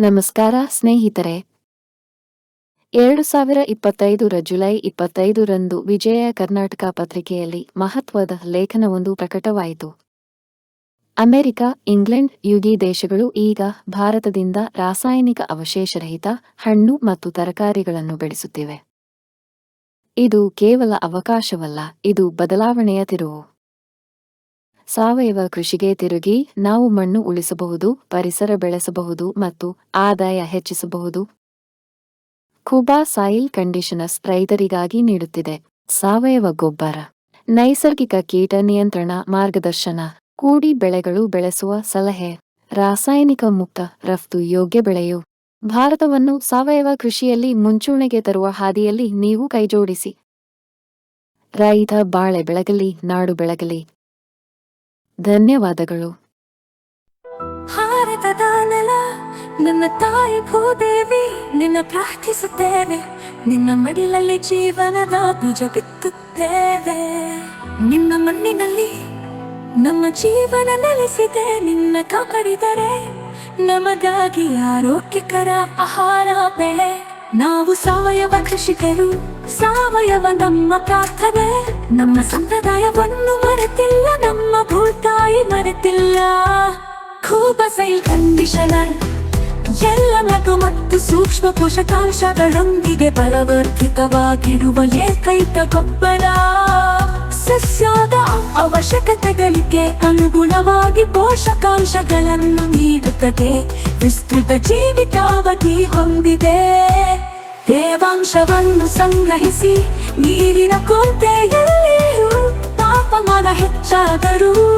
ನಮಸ್ಕಾರ, ಸ್ನೇಹಿತರೆ. ಎರಡು ಸಾವಿರ ಇಪ್ಪತ್ತೈದರ ಜುಲೈ ಇಪ್ಪತ್ತೈದರಂದು ವಿಜಯ ಕರ್ನಾಟಕ ಪತ್ರಿಕೆಯಲ್ಲಿ ಮಹತ್ವದ ಲೇಖನವೊಂದು ಪ್ರಕಟವಾಯಿತು. ಅಮೆರಿಕ, ಇಂಗ್ಲೆಂಡ್, ಯುಗಿ ದೇಶಗಳು ಈಗ ಭಾರತದಿಂದ ರಾಸಾಯನಿಕ ಅವಶೇಷರಹಿತ ಹಣ್ಣು ಮತ್ತು ತರಕಾರಿಗಳನ್ನು ಬೆಳೆಸುತ್ತಿವೆ. ಇದು ಕೇವಲ ಅವಕಾಶವಲ್ಲ, ಇದು ಬದಲಾವಣೆಯ ತಿರುವು. ಸಾವಯವ ಕೃಷಿಗೆ ತಿರುಗಿ ನಾವು ಮಣ್ಣು ಉಳಿಸಬಹುದು, ಪರಿಸರ ಬೆಳೆಸಬಹುದು ಮತ್ತು ಆದಾಯ ಹೆಚ್ಚಿಸಬಹುದು. ಕುಬಾ ಸಾಯಿಲ್ ಕಂಡೀಷನರ್ಸ್ ರೈತರಿಗಾಗಿ ನೀಡುತ್ತಿದೆ ಸಾವಯವ ಗೊಬ್ಬರ. ನೈಸರ್ಗಿಕ ಕೀಟ ನಿಯಂತ್ರಣ ಮಾರ್ಗದರ್ಶನ. ಕೂಡಿ ಬೆಳೆಗಳು ಬೆಳೆಸುವ ಸಲಹೆ. ರಾಸಾಯನಿಕ ಮುಕ್ತ ರಫ್ತು ಯೋಗ್ಯ ಬೆಳೆಯು. ಭಾರತವನ್ನು ಸಾವಯವ ಕೃಷಿಯಲ್ಲಿ ಮುಂಚೂಣಿಗೆ ತರುವ ಹಾದಿಯಲ್ಲಿ ನೀವು ಕೈಜೋಡಿಸಿ. ರೈತ ಬಾಳೆ ಬೆಳಗಲಿ, ನಾಡು ಬೆಳಗಲಿ. ಧನ್ಯವಾದಗಳು. ಭಾರತದ ನೆಲ ನನ್ನ ತಾಯಿ ಭೂದೇವಿ, ನಿನ್ನ ಪ್ರಾರ್ಥಿಸುತ್ತೇವೆ ನಿನ್ನ ಮಡಿಲಲ್ಲಿ ಜೀವನದ ಬೀಜ ಬಿತ್ತುತ್ತೇವೆ. ನಿನ್ನ ಮಣ್ಣಿನಲ್ಲಿ ನಮ್ಮ ಜೀವನ ನೆಲೆಸಿದೆ. ನಿನ್ನ ಕಾಪಾಡಿದರೆ ನಮಗಾಗಿ ಆರೋಗ್ಯಕರ ಆಹಾರ ಬೆಳೆ. ನಾವು ಸಾವಯವ ಕೃಷಿಕರು, ಸಾವಯವ ನಮ್ಮ ಪ್ರಾರ್ಥನೆ. ನಮ್ಮ ಸಂಪ್ರದಾಯವನ್ನು ನಮ್ಮ ಭೂತಾಯಿ ಖೂಬ ಸೈಲ್ ಕಂಡೀಷನರ್ ಎಲ್ಲ ನಗು ಮತ್ತು ಸೂಕ್ಷ್ಮ ಪೋಷಕಾಂಶಗಳೊಂದಿಗೆ ಬಲವರ್ಧಿತವಾಗಿರುವ ಏಕೈಕ ಗೊಬ್ಬರ ಸಸ್ಯದ ಅವಶ್ಯಕತೆಗಳಿಗೆ ಅನುಗುಣವಾಗಿ ಪೋಷಕಾಂಶಗಳನ್ನು ನೀಡುತ್ತದೆ. ವಿಸ್ತೃತ ಜೀವಿತಾವಧಿ ಹೊಂದಿದೆ. ತೇವಾಂಶವನ್ನು ಸಂಗ್ರಹಿಸಿ ನೀರಿನ ಕೊರತೆಯಲ್ಲಿ ತಾಪಮಾನ ಹೆಚ್ಚಾದರೂ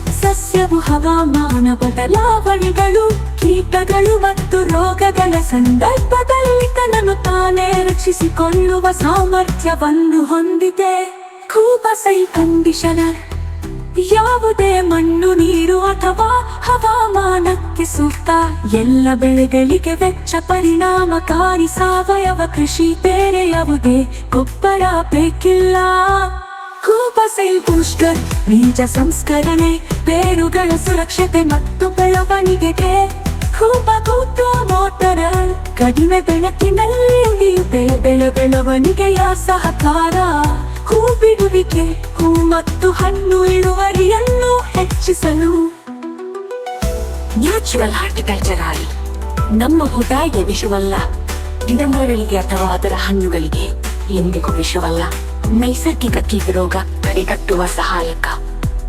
ಸಸ್ಯವು ಹವಾಮಾನ ಬದಲಾವಣೆಗಳು, ಕೀಟಗಳು ಮತ್ತು ರೋಗಗಳ ಸಂದರ್ಭದಲ್ಲಿ ತನ್ನನ್ನು ತಾನೇ ರಕ್ಷಿಸಿಕೊಳ್ಳುವ ಸಾಮರ್ಥ್ಯವನ್ನು ಹೊಂದಿದೆ. ಕೂಬಸೈ ಕಂಡೀಷನರ್ ಯಾವುದೇ ಮಣ್ಣು, ನೀರು ಅಥವಾ ಹವಾಮಾನಕ್ಕೆ ಸೂಕ್ತ. ಎಲ್ಲ ಬೆಳೆಗಳಿಗೆ ವೆಚ್ಚ, ಪರಿಣಾಮಕಾರಿ ಸಾವಯವ ಕೃಷಿ ಬೇರೆ ಯಾವುದೇ ಗೊಬ್ಬರ ಬೇಕಿಲ್ಲ. ಕೂಪಸೈಲ್ ಬೂಸ್ಟರ್ ಬೀಜ ಸಂಸ್ಕರಣೆ ಬೇರುಗಳ ಸುರಕ್ಷತೆ ಮತ್ತು ಬೆಳವಣಿಗೆಗೆ ಕೂಪ ಕೂತು ಮೋಟರ. ಕಡಿಮೆ ಬೆಳಕಿನಲ್ಲಿ ಉಳಿಯುತ್ತೆ ಬೆಳೆ ಬೆಳವಣಿಗೆಯ ಸಹಕಾರ. ಹೂ ಬಿಡುವಿಕೆ ಹೂ ಮತ್ತು ಹಣ್ಣು ಇಳುವರಿಯನ್ನು ಹೆಚ್ಚಿಸಲು. ನ್ಯಾಚುರಲ್ ಹಾರ್ಟಿಕಲ್ಚರ್ ನಮ್ಮ ಹುದಾಯ ವಿಷವಲ್ಲ. ಗಿಡಮರಗಳಿಗೆ ಅಥವಾ ಅದರ ಹಣ್ಣುಗಳಿಗೆ ಎಂದಿಗೂ ವಿಷವಲ್ಲ. ನೈಸರ್ಗಿಕ ಕೀಟರೋಗ ತಡೆಗಟ್ಟುವ ಸಹಾಯಕ.